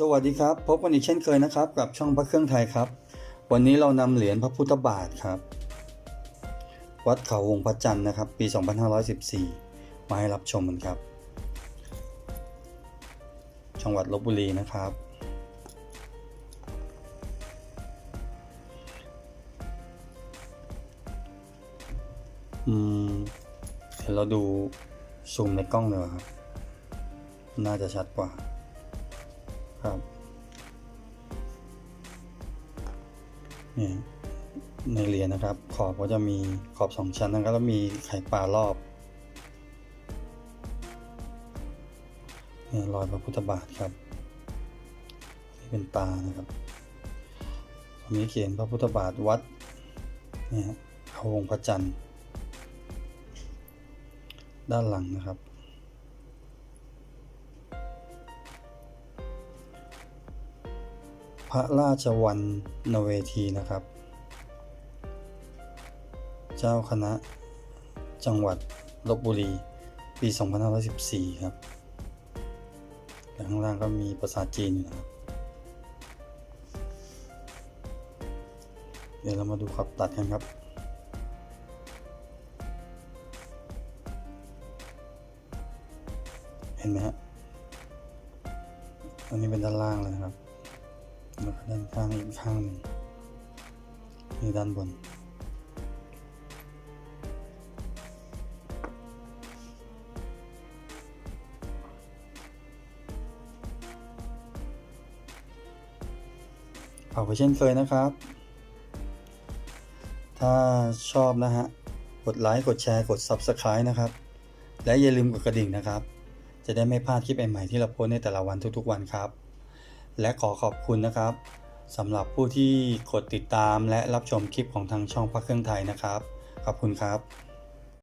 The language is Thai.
สวัสดีครับ พบกันอีกเช่นเคยนะครับ กับช่องพระเครื่องไทยครับ วันนี้เรานำเหรียญพระพุทธบาทครับ วัดเขาวงพระจันทร์นะครับ ปี 2514 มาให้รับชมกันครับ จังหวัดลบบุรีนะครับ อืมเดี๋ยวเราดูซูมในกล้องเลยครับ น่าจะชัดกว่า ครับนี่ในเหรียญนะครับ ขอบก็จะมีขอบสองชั้นนะครับแล้วมีไข่ปลารอบนี่รอยพระพุทธบาทครับนี่เป็นตานะครับตรงนี้เขียนพระพุทธบาทวัดนี่ฮะเขาวงพระจันทร์ด้านหลังนะครับ ระราชวันนเวทีนะครับ เจ้าคณะจังหวัดลบบุรี ปี 2514 ครับและข้างล่างก็มีภาษาจีนอยู่นะครับ เดี๋ยวเรามาดูขับตัดกันครับเห็นไหมฮะอันนี้เป็นด้านล่างเลยนะครับ แล้วก็ด้านข้างอีกข้างหนึ่งนี่ด้านบนฝาไว้เช่นเคยนะครับ ถ้าชอบนะฮะ กดไลค์ กดแชร์ กด Subscribe นะครับ และอย่าลืมกดกระดิ่งนะครับ จะได้ไม่พลาดคลิปใหม่ๆที่เราโพสในแต่ละวันทุกๆวันครับ และขอขอบคุณนะครับสำหรับผู้ที่กดติดตามและรับชมคลิปของทางช่องพระเครื่องไทยนะครับ ขอบคุณครับ